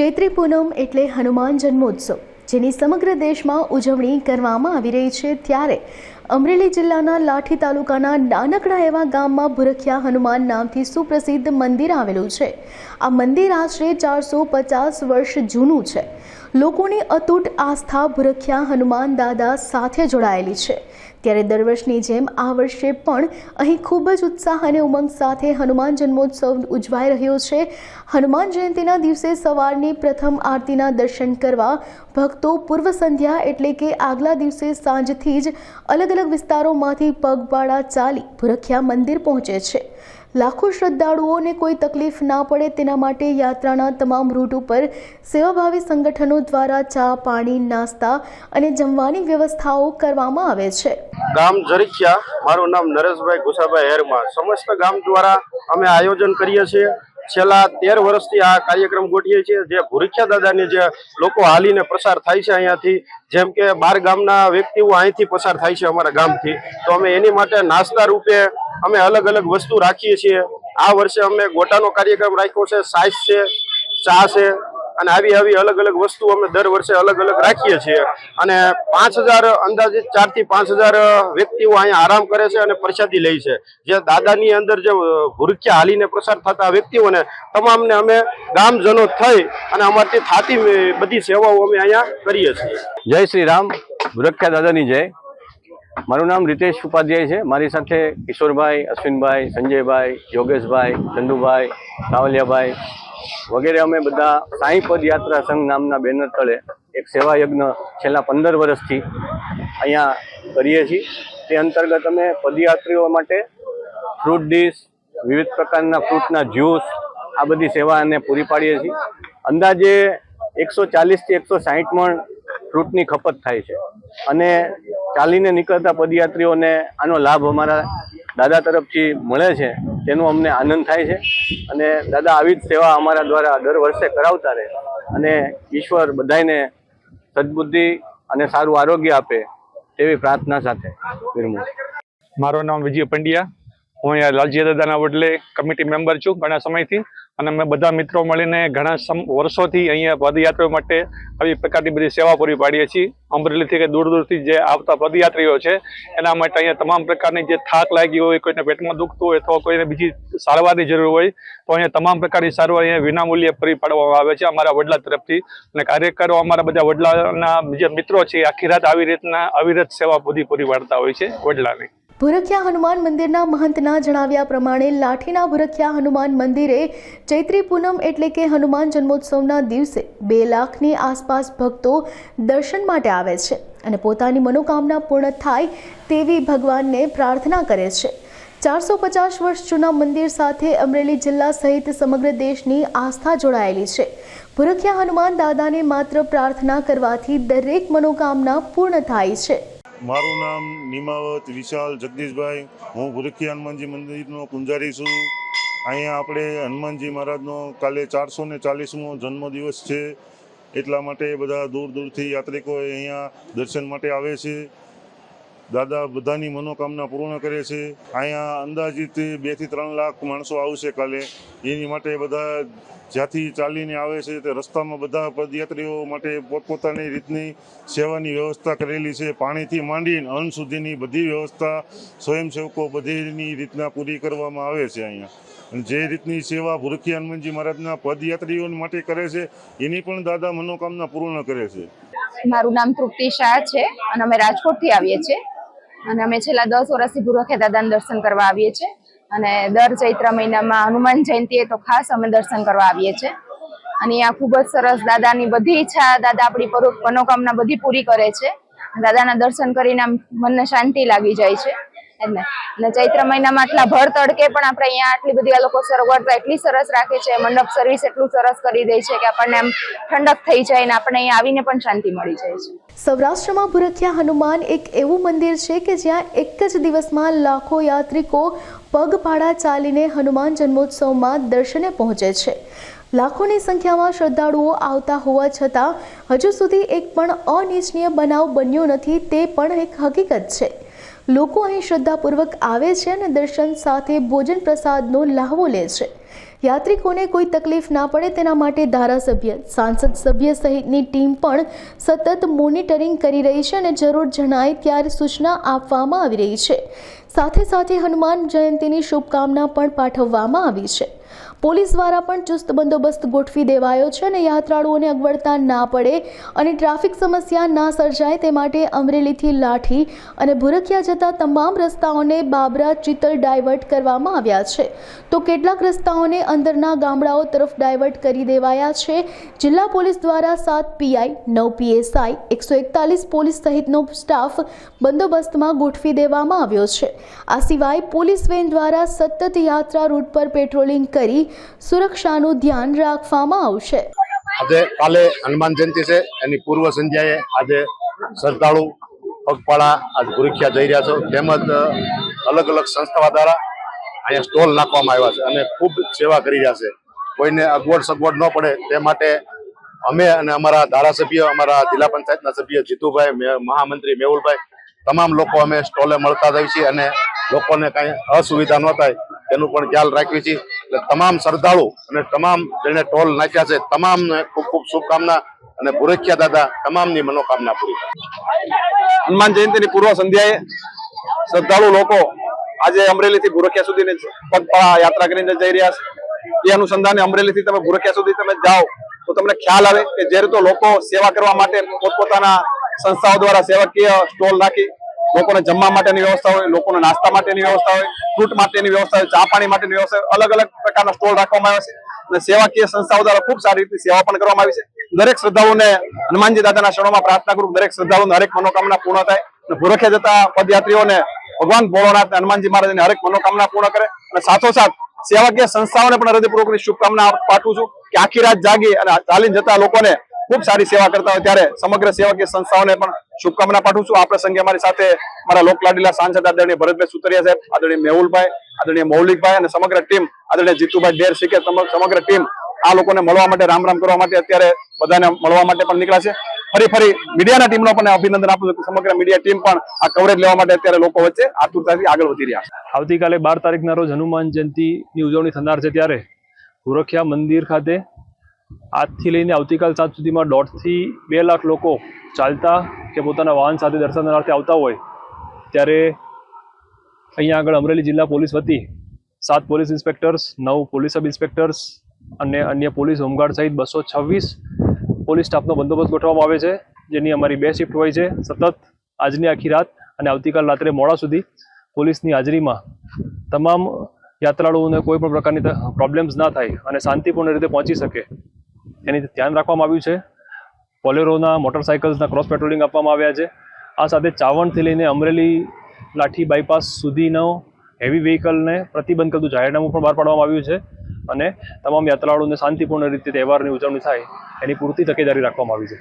ચૈત્રી પૂનમ એટલે હનુમાન જન્મોત્સવ જેની સમગ્ર દેશમાં ઉજવણી કરવામાં આવી રહી છે ત્યારે અમરેલી જિલ્લાના લાઠી તાલુકાના નાનકડા એવા ગામમાં ભુરખિયા હનુમાન નામથી સુપ્રસિદ્ધ મંદિર આવેલું છે. આ મંદિર આશરે ચારસો પચાસ વર્ષ જૂનું છે. લોકોની અતૂટ આસ્થા ભુરખિયા હનુમાન દાદા સાથે જોડાયેલી છે. ત્યારે દર વર્ષની જેમ આ વર્ષે પણ અહીં ખૂબ જ ઉત્સાહ અને ઉમંગ સાથે હનુમાન જન્મોત્સવ ઉજવાઈ રહ્યો છે. હનુમાન જયંતિના દિવસે સવારની પ્રથમ આરતીના દર્શન કરવા ભક્તો પૂર્વ સંધ્યા એટલે કે આગલા દિવસે સાંજથી જ અલગ અલગ વિસ્તારોમાંથી પગપાળા ચાલી ભુરખિયા મંદિર પહોંચે છે. લાખો શ્રદ્ધાળુઓને કોઈ તકલીફ ના પડે તેના માટે યાત્રાના તમામ રૂટ ઉપર સેવાભાવી સંગઠનો દ્વારા ચા, પાણી, નાસ્તા અને જમવાની વ્યવસ્થાઓ કરવામાં આવે છે. ગામ જરીખિયા, મારું નામ નરેશભાઈ ગુસાભાઈ હેરમા. સમસ્ત ગામ દ્વારા અમે આયોજન કરીએ છીએ. છેલ્લા તેર વર્ષથી આ કાર્યક્રમ ગોઠવીએ છીએ. જે ભૂરીખ્યા દાદાની જે લોકો હાલીને પ્રસાર થાય છે અહીંયાથી, જેમ કે બાર ગામના વ્યક્તિઓ અહીંથી પસાર થાય છે અમારા ગામથી. તો અમે એની માટે નાસ્તા રૂપે અમે અલગ અલગ વસ્તુ રાખીએ છીએ. આ વર્ષે અમે ગોટાનો કાર્યક્રમ રાખ્યો છે. સાઈસ છે, ચા છે અને આવી આવી અલગ અલગ વસ્તુ અમે દર વર્ષે અલગ અલગ રાખીએ છીએ. અને પાંચ હજાર અંદાજિત ચારથી પાંચ હજાર વ્યક્તિઓ અહીંયા આરામ કરે છે અને પ્રસાદી લે છે. જે દાદાની અંદર જે ભૂરખ્યા હાલીને પ્રસાર થતા વ્યક્તિઓને તમામને અમે ગામજનો થઈ અને અમારથી થાતી બધી સેવાઓ અમે અહીંયા કરીએ છીએ. જય શ્રી રામ. ભુરખ્યા દાદાની જય. મારું નામ રીતેશ ઉપાધ્યાય છે. મારી સાથે કિશોરભાઈ, અશ્વિનભાઈ, સંજયભાઈ, યોગેશભાઈ, ચંદુભાઈ, સાવલિયાભાઈ વગેરે અમે બધા સાંઈ પદયાત્રા સંઘ નામના બેનર તળે એક સેવા યજ્ઞ છેલ્લા પંદર વર્ષથી અહીંયા કરીએ છીએ. તે અંતર્ગત અમે પદયાત્રીઓ માટે ફ્રૂટ ડીશ, વિવિધ પ્રકારના ફ્રૂટના જ્યુસ, આ બધી સેવા અને પૂરી પાડીએ છીએ. અંદાજે એકસો ચાલીસથી એકસો સાહીઠ મણ ફ્રૂટની ખપત થાય છે. અને ચાલીને નીકળતા પદયાત્રીઓને આનો લાભ અમારા દાદા તરફથી મળે છે, તેનો અમને આનંદ થાય છે. અને દાદા આવી જ સેવા અમારા દ્વારા દર વર્ષે કરાવતા રહે. અને ઈશ્વર બધાને સદબુદ્ધિ અને સારું આરોગ્ય આપે તેવી પ્રાર્થના સાથે વિરમું. મારું નામ વિજય પંડ્યા. હું અહીંયા લાલજી દાદાના વડલે કમિટી મેમ્બર છું. ઘણા સમયથી અને અમે બધા મિત્રો મળીને ઘણા વર્ષોથી અહીંયા પદયાત્રીઓ માટે આવી પ્રકારની બધી સેવા પૂરી પાડીએ છીએ. અમરેલીથી કે દૂર દૂરથી જે આવતા પદયાત્રીઓ છે, એના માટે અહીંયા તમામ પ્રકારની જે થાક લાગી હોય, કોઈને પેટમાં દુખતું હોય, અથવા કોઈને બીજી સારવારની જરૂર હોય, તો અહીંયા તમામ પ્રકારની સારવાર અહીંયા વિનામૂલ્યે પૂરી પાડવામાં આવે છે અમારા વડલા તરફથી. અને કાર્યકરો અમારા બધા વડલાના જે મિત્રો છે આખી રાત આવી રીતના અવિરત સેવા બધી પૂરી પાડતા હોય છે વડલાની. ભુરખિયા હનુમાન મંદિરના મહંતના જણાવ્યા પ્રમાણે લાઠીના ભુરખિયા હનુમાન મંદિરે ચૈત્રી પૂનમ એટલે કે હનુમાન જન્મોત્સવના દિવસે બે લાખની આસપાસ ભક્તો દર્શન માટે આવે છે અને પોતાની મનોકામના પૂર્ણ થાય તેવી ભગવાનને પ્રાર્થના કરે છે. ચારસો પચાસ વર્ષ જૂના મંદિર સાથે અમરેલી જિલ્લા સહિત સમગ્ર દેશની આસ્થા જોડાયેલી છે. ભુરખિયા હનુમાન દાદાને માત્ર પ્રાર્થના કરવાથી દરેક મનોકામના પૂર્ણ થાય છે. મારું નામ નિમાવત વિશાલ જગદીશભાઈ. હું ભુરખી હનુમાનજી મંદિરનો પૂંજારી છું. અહીંયા આપણે હનુમાનજી મહારાજનો કાલે ચારસો ને ચાલીસમો જન્મદિવસ છે. એટલા માટે બધા દૂર દૂરથી યાત્રિકો અહીંયા દર્શન માટે આવે છે. દાદા બધાની મનોકામના પૂર્ણ કરે છે. અહીંયા અંદાજિત બેથી ત્રણ લાખ માણસો આવશે કાલે. એની માટે બધા જ્યાંથી ચાલીને આવે છે તે રસ્તામાં બધા પદયાત્રીઓ માટે પોતપોતાની રીતની સેવાની વ્યવસ્થા કરેલી છે. પાણીથી માંડીને અન્ન સુધીની બધી વ્યવસ્થા સ્વયંસેવકો બધીની રીતના પૂરી કરવામાં આવે છે અહીંયા. જે રીતની સેવા ભુરખી હનુમાનજી મહારાજના પદયાત્રીઓ માટે કરે છે, એની પણ દાદા મનોકામના પૂર્ણ કરે છે. મારું નામ તૃપ્તિ શાહ છે અને અમે રાજકોટથી આવીએ છીએ. અને અમે છેલ્લા દસ વર્ષથી ભુરખિયા દાદાના દર્શન કરવા આવીએ છીએ. અને દર ચૈત્ર મહિનામાં હનુમાન જયંતિએ તો ખાસ અમે દર્શન કરવા આવીએ છીએ. અને અહીંયા ખૂબ જ સરસ દાદાની બધી ઈચ્છા, દાદા આપણી મનોકામના બધી પૂરી કરે છે. દાદાના દર્શન કરીને મનને શાંતિ લાગી જાય છે. અને ચૈત્ર મહિનામાં આટલા ભર તડકે પણ આપણે અહીંયા આટલી બધી આ લોકો સગવડતા એટલી સરસ રાખે છે, મંડપ સર્વિસ એટલું સરસ કરી દે છે કે આપણને આમ ઠંડક થઈ જાય ને આપણે અહીંયા આવીને પણ શાંતિ મળી જાય છે. સૌરાષ્ટ્રમાં ભુરખિયા હનુમાન એક એવું મંદિર છે કે જ્યાં એક જ દિવસમાં લાખો યાત્રિકો પગપાળા ચાલીને હનુમાન જન્મોત્સવમાં દર્શને પહોંચે છે. લાખોની સંખ્યામાં શ્રદ્ધાળુઓ આવતા હોવા છતાં હજુ સુધી એક પણ અનિચ્છનીય બનાવ બન્યો નથી, તે પણ એક હકીકત છે. લોકો અહીં શ્રદ્ધાપૂર્વક આવે છે અને દર્શન સાથે ભોજન પ્રસાદનો લહાવો લે છે. યાત્રિકોને કોઈ તકલીફ ના પડે તેના માટે ધારાસભ્ય, સાંસદ સભ્ય સહિતની ટીમ પણ સતત મોનિટરિંગ કરી રહી છે અને જરૂર જણાય ત્યારે સૂચના આપવામાં આવી રહી છે. સાથે સાથે હનુમાન જયંતીની શુભકામના પણ પાઠવવામાં આવી છે. પોલીસ દ્વારા પણ ચુસ્ત બંદોબસ્ત ગોઠવી દેવાયો છે અને યાત્રાળુઓને અગવડતા ના પડે અને ટ્રાફિક સમસ્યા ના સર્જાય તે માટે અમરેલીથી લાઠી અને ભૂરખિયા જતા તમામ રસ્તાઓને બાબરા ચિતલ ડાયવર્ટ કરવામાં આવ્યા છે. તો કેટલાક રસ્તાઓને અંદરના ગામડાઓ તરફ ડાયવર્ટ કરી દેવાયા છે. જિલ્લા પોલીસ દ્વારા સાત પીઆઈ, નવ પીએસઆઈ, એકસો એકતાલીસ પોલીસ સહિતનો સ્ટાફ બંદોબસ્તમાં ગોઠવી દેવામાં આવ્યો છે. આ સિવાય પોલીસ વેન દ્વારા સતત યાત્રા રૂટ પર પેટ્રોલિંગ કરી સુરક્ષાનું ધ્યાન રાખવામાં આવશે. આજે કાલે હનુમાન જયંતિ છે. એની પૂર્વ સંધ્યાએ આજે શ્રદ્ધાળુ પગપાળા આજ ગુરુખિયા જઈ રહ્યા છો. તેમજ અલગ અલગ સંસ્થાઓ દ્વારા અહીંયા સ્ટોલ નાખવામાં આવ્યા છે અને ખૂબ સેવા કરી રહ્યા છે. કોઈને અગવડ સગવડ ન પડે તે માટે અમે અને અમારા ધારાસભ્ય, અમારા જિલ્લા પંચાયતના સભ્ય જીતુભાઈ મહામંત્રી મેહુલભાઈ, તમામ લોકો અમે સ્ટોલે મળતા જઈએ છીએ અને લોકોને કાંઈ અસુવિધા ન થાય તેનું પણ ખ્યાલ રાખીએ છે. એટલે તમામ શ્રદ્ધાળુ અને તમામ જેને ટોલ નાખ્યા છે, તમામને ખૂબ ખૂબ શુભકામના અને પુરખ્યા દાદા, તમામની મનોકામના પૂરી હનુમાન જયંતિની પૂર્વ સંધ્યાએ શ્રદ્ધાળુ લોકો આજે અમરેલીથી ભૂરખિયા સુધીની પગપાળા યાત્રા કરીને જઈ રહ્યા છે. એ અનુસંધાને અમરેલીથી તમે ભૂરખિયા સુધી તમે જાઓ તો તમને ખ્યાલ આવે કે જે રીતે લોકો સેવા કરવા માટે પોતપોતાના સંસ્થાઓ દ્વારા સેવાકીય સ્ટોલ નાખી લોકોને જમવા માટેની વ્યવસ્થા હોય, લોકોને નાસ્તા માટેની વ્યવસ્થા હોય, ફ્રૂટ માટેની વ્યવસ્થા હોય, ચા પાણી માટેની વ્યવસ્થા અલગ અલગ પ્રકારના સ્ટોલ રાખવામાં આવે છે. અને સેવાકીય સંસ્થાઓ દ્વારા ખૂબ સારી રીતે સેવા પણ કરવામાં આવી છે. દરેક શ્રદ્ધાળુને હનુમાનજી દાદાના શરણોમાં પ્રાર્થના કરું, દરેક શ્રદ્ધાળુને હરેક મનોકામના પૂર્ણ થાય અને ભૂરખે જતા પદયાત્રીઓને ભગવાન ભોળોનાથ હનુમાનજી મહારાજની હરેક મનોકામના પૂર્ણ કરે અને સાથોસાથ સેવાકીય સંસ્થાઓને પણ હૃદયપૂર્વકની શુભકામના પાઠવું છું કે આખી રાત જાગી અને ચાલીને જતા લોકોને ખૂબ સારી સેવા કરતા હોય ત્યારે સમગ્ર સેવાકીય સંસ્થાઓને પણ શુભકામના પાઠવું છું. આ પ્રસંગે અમારી સાથે મારા લોકલાડીલા સાંસદ આદરણીય ભરતભાઈ સુતરિયા સાહેબ, આદરણીય મેહુલભાઈ, આદરણીય મૌલિકભાઈ અને સમગ્ર ટીમ, આદરણીય જીતુભાઈ ડેર શીખે સમગ્ર ટીમ આ લોકોને મળવા માટે રામ રામ કરવા માટે અત્યારે બધાને મળવા માટે પણ નીકળ્યા છે. ફરી ફરી મીડિયાના ટીમનો પણ અભિનંદન આપું છું. સમગ્ર મીડિયા ટીમ પણ આ કવરેજ લેવા માટે અત્યારે લોકો વચ્ચે આતુરતાથી આગળ વધી રહ્યા છે. આવતીકાલે બાર તારીખના રોજ હનુમાન જયંતિની ઉજવણી થનાર છે ત્યારે ગુરખિયા મંદિર ખાતે આજથી લઈને આવતીકાલ સાંજ સુધીમાં દોઢથી બે લાખ લોકો ચાલતા કે પોતાના વાહન સાથે દર્શનાર્થે આવતા હોય, ત્યારે અહીંયા આગળ અમરેલી જિલ્લા પોલીસ વતી સાત પોલીસ ઇન્સ્પેક્ટર્સ, નવ પોલીસ સબ ઇન્સ્પેક્ટર્સ અને અન્ય પોલીસ હોમગાર્ડ સહિત બસો છવ્વીસ પોલીસ સ્ટાફનો બંદોબસ્ત ગોઠવવામાં આવે છે, જેની અમારી બે શિફ્ટ હોય છે. સતત આજની આખી રાત અને આવતીકાલ રાત્રે મોડા સુધી પોલીસની હાજરીમાં તમામ યાત્રાળુઓને કોઈ પણ પ્રકારની પ્રોબ્લેમ્સ ના થાય અને શાંતિપૂર્ણ રીતે પહોંચી શકે એની ધ્યાન રાખવામાં આવ્યું છે. બોલેરોના મોટરસાયકલ્સના ક્રોસ પેટ્રોલિંગ આપવામાં આવ્યા છે. આ સાથે ચાવણથી લઈને અમરેલી લાઠી બાયપાસ સુધીનો હેવી વ્હીકલને પ્રતિબંધ કરતું જાહેરનામું પણ બહાર પાડવામાં આવ્યું છે અને તમામ યાત્રાળુઓને શાંતિપૂર્ણ રીતે તહેવારની ઉજવણી થાય એની પૂરતી તકેદારી રાખવામાં આવી છે.